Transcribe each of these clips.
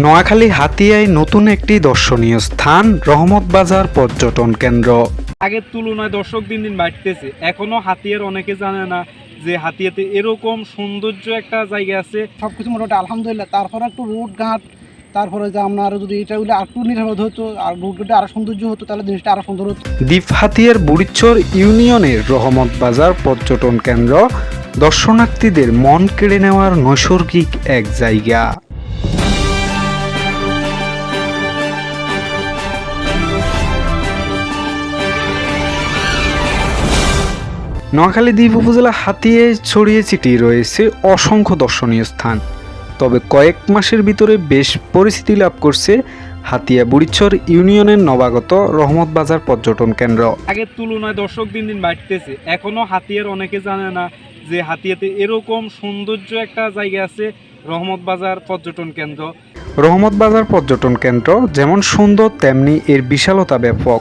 নোয়াখালী হাতিয়ায় নতুন একটি দর্শনীয় স্থান রহমত বাজার পর্যটন কেন্দ্র। আগের তুলনায় দর্শক দিন দিন বাড়তেছে। এখনও হাতিয়ার অনেকে জানে না যে হাতিয়াতে এরকম সৌন্দর্য একটা জায়গা আছে। সব কিছু মোটামুটি আলহামদুলিল্লাহ। তারপরে একটু রোড ঘাট তারপরে যে আপনার যদি এটা হলে আর একটু নিরাপদ হতো আর রোডটা আরও সৌন্দর্য হতো তাহলে জিনিসটা আরও সুন্দর হতো। দ্বীপ হাতিয়ার বুড়িচর ইউনিয়নের রহমত বাজার পর্যটন কেন্দ্র। দর্শনার্থীদের মন কেড়ে নেওয়ার নৈসর্গিক এক জায়গা। নোয়াখালী দ্বীপ উপজেলা হাতিয়ে ছড়িয়ে ছিটিয়ে রয়েছে অসংখ্য দর্শনীয় স্থান। তবে কয়েক মাসের ভিতরে বেশ পরিস্থিতি লাভ করছে হাতিয়া বুড়িচর ইউনিয়নের নবাগত রহমত বাজার পর্যটন কেন্দ্র। আগের তুলনায় দর্শক দিন দিন বাড়তেছে। এখনও হাতিয়ার অনেকে জানে না যে হাতিয়াতে এরকম সৌন্দর্য একটা জায়গা আছে রহমত বাজার পর্যটন কেন্দ্র। রহমত বাজার পর্যটন কেন্দ্র যেমন সুন্দর তেমনি এর বিশালতা ব্যাপক।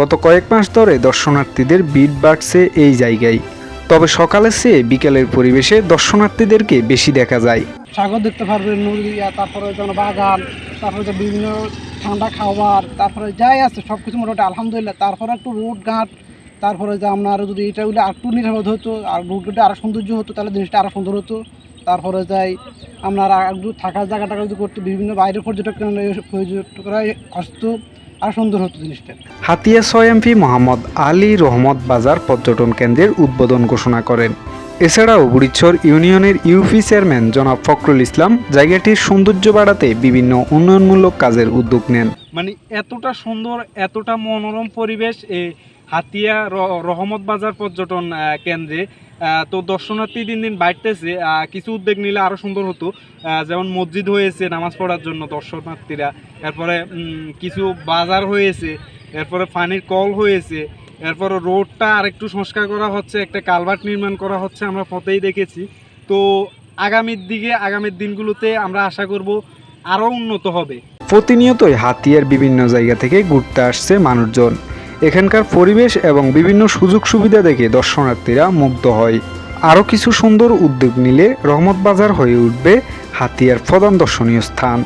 গত কয়েক মাস ধরে দর্শনার্থীদের ভিড় বাড়ছে এই জায়গায়। তবে সকালের চেয়ে বিকেলের পরিবেশে দর্শনার্থীদেরকে বেশি দেখা যায়। সাগর দেখতে পারবেন, নদী তারপরে বাগান, তারপরে বিভিন্ন ঠান্ডা খাবার তারপরে যাই আছে সব কিছু মোটামুটি আলহামদুলিল্লাহ। তারপরে একটু রোড ঘাট, তারপরে যে আমরা আপনার যদি এটা হলে একটু নিরাপদ হতো, আর রোডটা আরও সৌন্দর্য হতো, তাহলে জিনিসটা আরও সুন্দর হতো। তারপরে যাই আপনার একটু থাকার জায়গাটা যদি করতে, বিভিন্ন বাইরের পর্যটক পর্যটকরা আসতো। আর সুন্দর হতো জিনিসটা। হাতিয়া ছয় এমপি মোহাম্মদ আলী রহমত বাজার পর্যটন কেন্দ্রের উদ্বোধন ঘোষণা করেন। এছাড়াও বুড়িচ্ছর ইউনিয়নের ইউপি চেয়ারম্যান জনাব ফখরুল ইসলাম জায়গাটির সৌন্দর্য বাড়াতে বিভিন্ন উন্নয়নমূলক কাজের উদ্যোগ নেন। মানে এতটা সুন্দর এতটা মনোরম পরিবেশ হাতিয়া রহমত বাজার পর্যটন কেন্দ্রে। তো দর্শনার্থী দিন দিন বাড়তেছে। কিছু উদ্যোগ নিলে আরও সুন্দর হতো। যেমন মসজিদ হয়েছে নামাজ পড়ার জন্য দর্শনার্থীরা। এরপরে কিছু বাজার হয়েছে। এরপরে পানির কল হয়েছে। এরপরে রোডটা আরেকটু সংস্কার করা হচ্ছে। একটা কালভার্ট নির্মাণ করা হচ্ছে আমরা পথেই দেখেছি। তো আগামীর দিকে, আগামীর দিনগুলোতে আমরা আশা করব আরও উন্নত হবে। প্রতিনিয়তই হাতিয়ার বিভিন্ন জায়গা থেকে ঘুরতে আসছে মানুষজন। এখানকার পরিবেশ এবং বিভিন্ন সুযোগ সুবিধা দেখে দর্শনার্থীরা মুগ্ধ হয়। আরও কিছু সুন্দর উদ্যোগ নিলে রহমত বাজার হয়ে উঠবে হাতিয়ার প্রধান দর্শনীয় স্থান।